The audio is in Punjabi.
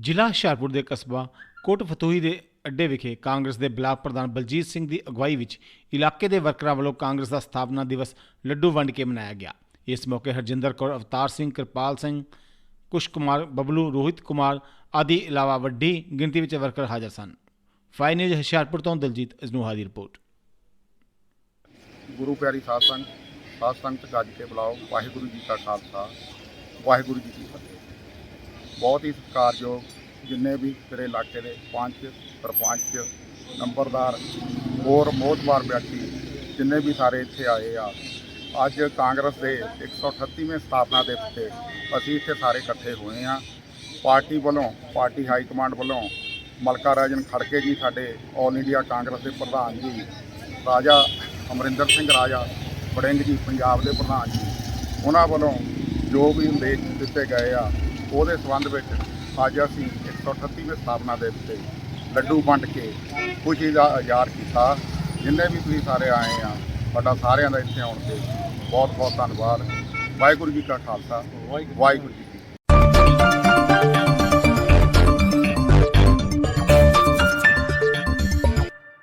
ਜ਼ਿਲ੍ਹਾ ਹੁਸ਼ਿਆਰਪੁਰ ਦੇ ਕਸਬਾ ਕੋਟ ਫਤੂਹੀ ਦੇ ਅੱਡੇ ਵਿਖੇ ਕਾਂਗਰਸ ਦੇ ਬਲਾਕ ਪ੍ਰਧਾਨ ਬਲਜੀਤ ਸਿੰਘ ਦੀ ਅਗਵਾਈ ਵਿੱਚ ਇਲਾਕੇ ਦੇ ਵਰਕਰਾਂ ਵੱਲੋਂ ਕਾਂਗਰਸ ਦਾ ਸਥਾਪਨਾ ਦਿਵਸ ਲੱਡੂ ਵੰਡ ਕੇ ਮਨਾਇਆ ਗਿਆ। ਇਸ ਮੌਕੇ ਹਰਜਿੰਦਰ ਕੌਰ, ਅਵਤਾਰ ਸਿੰਘ, ਕਿਰਪਾਲ ਸਿੰਘ, ਕੁਸ਼ ਕੁਮਾਰ, ਬਬਲੂ, ਰੋਹਿਤ ਕੁਮਾਰ ਆਦਿ ਇਲਾਵਾ ਵੱਡੀ ਗਿਣਤੀ ਵਿੱਚ ਵਰਕਰ ਹਾਜ਼ਰ ਸਨ। ਫਾਈ ਨਿਊਜ਼ ਹੁਸ਼ਿਆਰਪੁਰ ਤੋਂ ਦਲਜੀਤ ਅਜਨੂਹਾ ਦੀ ਰਿਪੋਰਟ। ਗੁਰੂ ਪਿਆਰੀ ਸਾਧ ਸੰਗਤ ਸਾਧ ਸੰਗਤ, ਗੱਜ ਕੇ ਬੁਲਾਓ। ਵਾਹਿਗੁਰੂ ਜੀ ਕਾ ਖਾਲਸਾ, ਵਾਹਿਗੁਰੂ ਜੀ ਕੀ ਫਤਿਹ। ਬਹੁਤ ਹੀ ਸਤਿਕਾਰਯੋਗ ਜਿੰਨੇ ਵੀ ਤੇਰੇ ਇਲਾਕੇ ਦੇ ਪੰਚ ਸਰਪੰਚ, ਨੰਬਰਦਾਰ, ਹੋਰ ਮੋਹਤਵਾਰ ਵਿਅਕਤੀ ਜਿੰਨੇ ਵੀ ਸਾਰੇ ਇੱਥੇ ਆਏ ਆ, ਅੱਜ ਕਾਂਗਰਸ ਦੇ 138ਵੇਂ ਸਥਾਪਨਾ ਦੇ ਉੱਤੇ ਅਸੀਂ ਇੱਥੇ ਸਾਰੇ ਇਕੱਠੇ ਹੋਏ ਆ ਪਾਰਟੀ ਵੱਲੋਂ, ਪਾਰਟੀ ਹਾਈ ਕਮਾਂਡ ਵੱਲੋਂ ਮਲਕਾ ਰਾਜਨ ਖੜਕੇ ਜੀ, ਸਾਡੇ ਆਲ ਇੰਡੀਆ ਕਾਂਗਰਸ ਦੇ ਪ੍ਰਧਾਨ ਜੀ, ਰਾਜਾ ਅਮਰਿੰਦਰ ਸਿੰਘ, ਰਾਜਾ ਵੜਿੰਗ ਜੀ, ਪੰਜਾਬ ਦੇ ਪ੍ਰਧਾਨ ਜੀ, ਉਹਨਾਂ ਵੱਲੋਂ ਜੋ ਵੀ ਨਿਰਦੇਸ਼ ਦਿੱਤੇ ਗਏ ਆ ਉਹਦੇ ਸੰਬੰਧ ਵਿੱਚ ਅੱਜ ਅਸੀਂ 138ਵੇਂ ਸਥਾਪਨਾ ਦੇ ਉੱਤੇ ਲੱਡੂ ਵੰਡ ਕੇ ਖੁਸ਼ੀ ਦਾ ਇਜ਼ਹਾਰ ਕੀਤਾ। ਜਿੰਨੇ ਵੀ ਤੁਸੀਂ ਸਾਰੇ ਆਏ ਆ ਤੁਹਾਡਾ ਸਾਰਿਆਂ ਦਾ ਇੱਥੇ ਆਉਣ ਤੇ ਬਹੁਤ ਬਹੁਤ ਧੰਨਵਾਦ। ਵਾਹਿਗੁਰੂ ਜੀ ਕਾ ਖਾਲਸਾ ਵਾਹਿਗੁਰੂ